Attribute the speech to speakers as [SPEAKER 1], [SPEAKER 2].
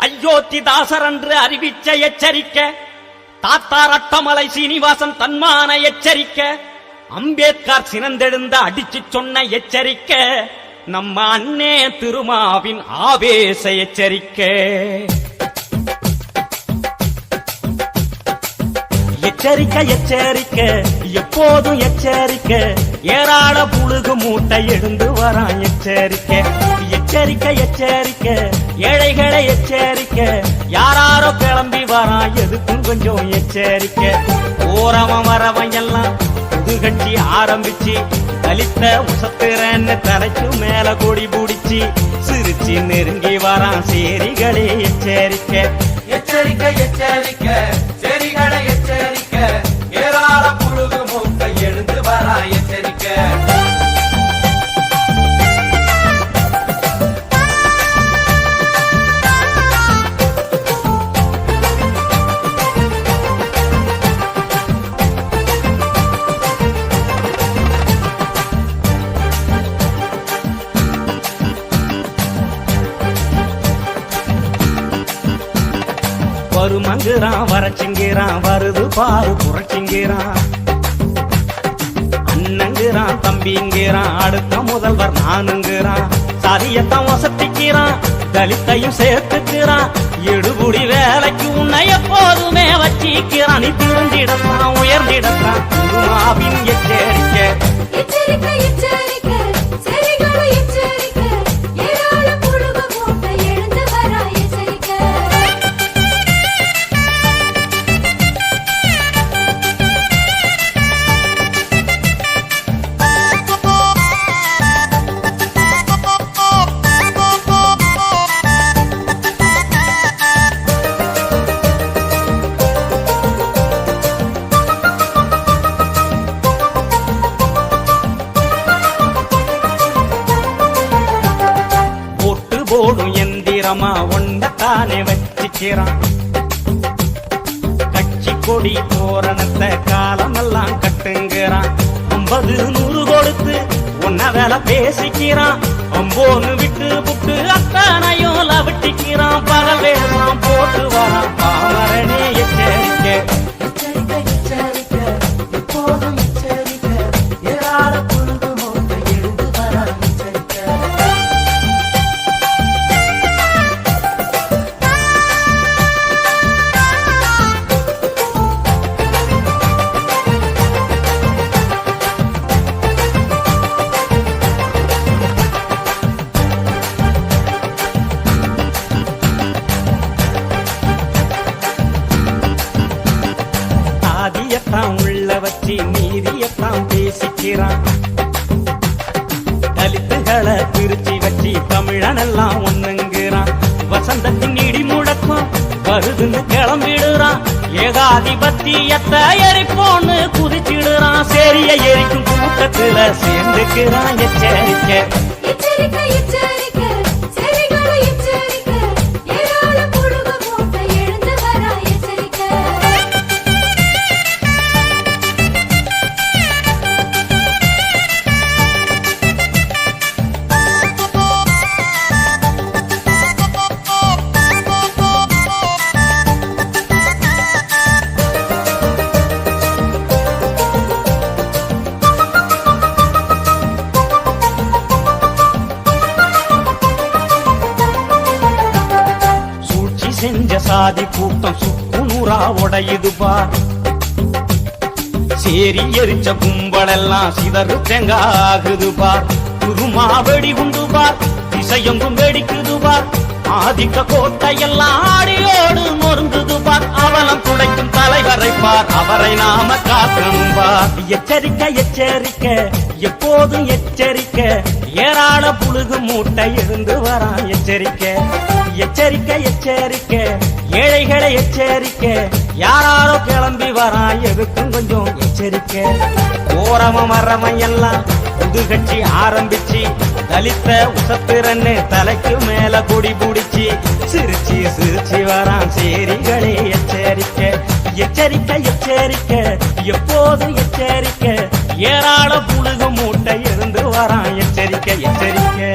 [SPEAKER 1] அயோத்தி தாசர் என்று அறிவிச்ச எச்சரிக்கை தாத்தா ரட்டமலை சீனிவாசன் தன்மான எச்சரிக்கை அம்பேத்கர் சினந்தெழுந்த அடிச்சு சொன்ன எச்சரிக்கை நம்ம அண்ணே திருமாவின் ஆவேச எச்சரிக்கை. எச்சரிக்கை எச்சரிக்கை எப்போதும் எச்சரிக்கை ஏராள புழுகு மூட்டை எழுந்து வரான் எச்சரிக்கை. எச்சரிக்கை எச்சரிக்கை. ஏழைகளை எச்சரிக்கை. யாராரோ கிளம்பி வரான் எதுக்கும் கொஞ்சம் எச்சரிக்கை. ஓரவன் வரவன் எல்லாம் புது கட்சி ஆரம்பிச்சு தலித்த உசத்துறன்னு தலைக்கு மேல கொடி பிடிச்சி சிரிச்சு நெருங்கி வரான் சேரிகளே எச்சரிக்கை.
[SPEAKER 2] எச்சரிக்கை எச்சரிக்கை.
[SPEAKER 1] வருமங்குறான் வரச்சிங்கிறான் வருது பாரு புரட்சிங்கிறான். அண்ணங்கிறான் தம்பிங்கிறான் அடுத்த முதல்வர் நானுங்கிறான். சரியத்தான் வசத்திக்கிறான் தலித்தையும் சேர்த்துக்கிறான். எடுபுடி வேலைக்கு உன்னை எப்போதுமே வச்சிக்கிறான். நீ திருந்திடத்தான் உயர்ந்திடத்தான் குருமாவின் எச்சரிக்கை. எந்திரமா ஒண்டத்தானே வச்சுக்கிறான் கட்சி கொடி தோரணத்தை காலமெல்லாம் கட்டுங்கிறான். ஐம்பது நூறு கொடுத்து உன்ன வேலை பேசிக்கிறான். அம்போன்னு விட்டு புட்டு பேசிக்கிறான் தலித்துகளை பிரிச்சு வச்சு தமிழனெல்லாம் ஒண்ணுங்கிறான். வசந்தத்தின் இடி முழக்கம் வருதுன்னு கிளம்பிடுறான். ஏகாதிபத்தியத்தை எரிப்போன்னு குதிச்சிடுறான். சரிய எரிக்கும் கூட்டத்துல சேர்ந்துக்கிறான் எச்சரிக்கை சாதி கூட்டம் சுக்குநூறா உடையுது பார் சேரி எரிச்ச கும்பலெல்லாம் சிதறு தேங்காகுது பார் குருமா வெடி குண்டு பார் திசையொங்கும் வெடிக்குது பார் ஆதிக்க கோட்டையெல்லாம் ஆடியோடு நொறுங்குது பார். அவலம் துடைக்கும் தலைவரை பார். அவரை நாம காக்கணும் பார். எச்சரிக்கை எச்சரிக்கை எப்போதும் எச்சரிக்கை. ஏராள புழுகு மூட்டை இருந்து வரான். எச்சரிக்கை எச்சரிக்கை எச்சரிக்கை. ஏழைகளை எச்சரிக்கை. யாராரோ கிளம்பி வரான். எதுக்கும் கொஞ்சம் எச்சரிக்கை. ஓரம மரமையெல்லாம் புது கட்சி ஆரம்பிச்சு தலித்த உசத்திரன்னு தலைக்கு மேல கொடி பிடிச்சி சிரிச்சு சிரிச்சு வரான் சேரிகளே எச்சரிக்க எச்சரிக்கை எச்சரிக்க எப்போதும் எச்சரிக்க? ஏராள புழுகு மூட்டை இருந்து வரான் எச்சரிக்கை எச்சரிக்கை.